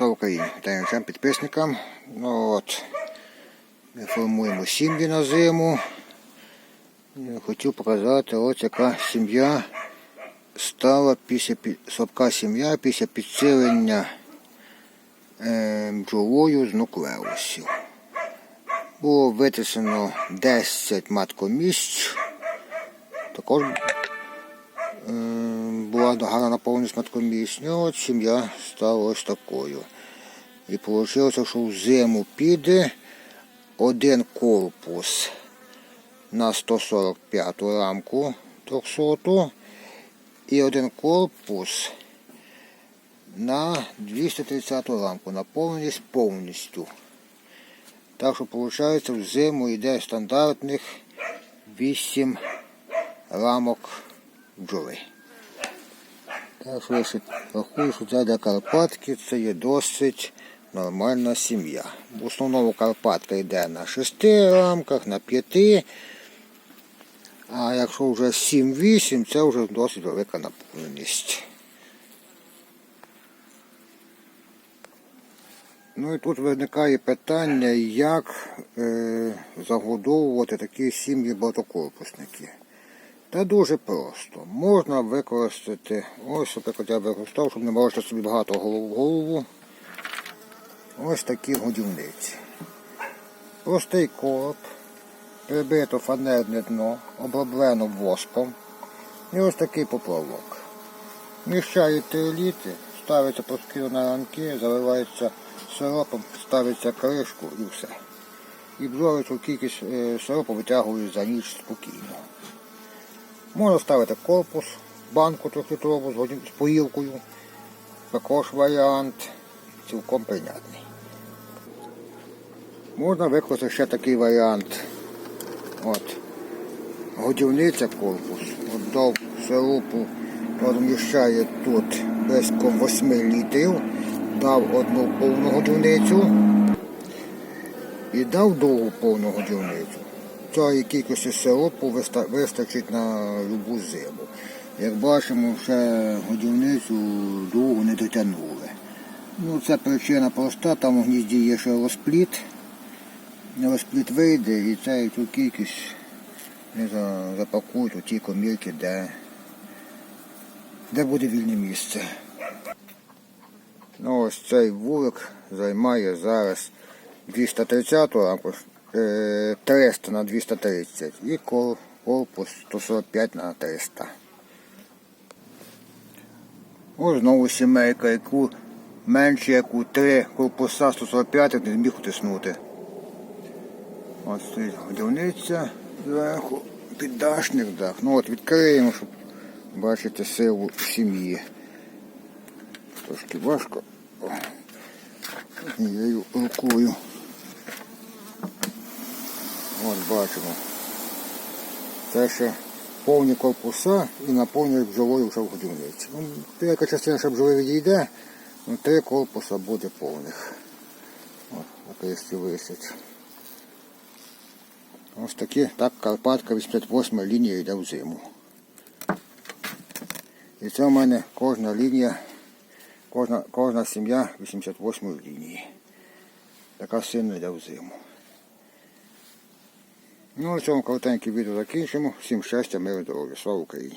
Слава Україні! Всім підписникам. Ну от, ми формуємо сім'ї на зиму. Я хотів показати, ось яка сім'я стала після пі- слабка сім'я після підсилення е, бджолою з нуклеусів. Було витисано 10 маткомісць. Також е, була гарна наповненість маткомісць. Ну, от сім'я стала ось такою. І вийшло, що в зиму піде один корпус на 145 рамку 300 і один корпус на 230 рамку. Наповненість повністю. Так що виходить в зиму йде стандартних 8 рамок бджоли. Так що я що це Карпатки це є досить нормальна сім'я. В основному Карпатка йде на 6 рамках, на 5. А якщо вже 7-8, це вже досить велика наповненість. Ну і тут виникає питання, як е, загодовувати такі сім'ї багатокорпусники. Та дуже просто. Можна використати, ось, наприклад, я використав, щоб не бачити собі багато голов в голову. Ось такі годівниці. Простий короб, прибито фанерне дно, оброблено воском. І ось такий поплавок. Міщають 3 літри, ставиться пусків на ранки, заливається сиропом, ставиться кришку і все. І бджолицю кількість е, сиропу витягують за ніч спокійно. Можна ставити корпус, банку трьохлітрову з поїлкою. Також варіант цілком прийнятний. Можна використати ще такий варіант. От. Годівниця корпус. От дав сиропу, розміщає тут близько 8 літрів, дав одну повну годівницю і дав другу повну годівницю. Цієї кількості сиропу вистачить на любу зиму. Як бачимо, ще годівницю другу не дотягнули. Ну, це причина проста, там у гнізді є ще розпліт. Розпліт вийде і цю цю кількість не за- запакують у ті комірки, де, де буде вільне місце. Ну, ось цей вулик займає зараз 230 рамку, е, 300 на 230 і кор- корпус 145 на 300. Ось знову сімейка, яку менше як у 3 корпуса 145 не зміг утиснути. Ось стоїть годівниця зверху, піддашник дах. Ну от відкриємо, щоб бачити силу сім'ї. Трошки важко. Однією рукою. От бачимо. Це ще повні корпуса і наповнюють бджолою вже в годівниці. Ну, деяка частина ще бджоли відійде, ну, три корпуса буде повних. От, окресті висять. Ось такі, так Карпатка 88 лінія йде в зиму. І це в мене кожна лінія, кожна, кожна сім'я 88 лінії. Така сильна йде в зиму. Ну, на цьому коротеньке відео закінчимо. Всім щастя, миру, здоров'я. Слава Україні!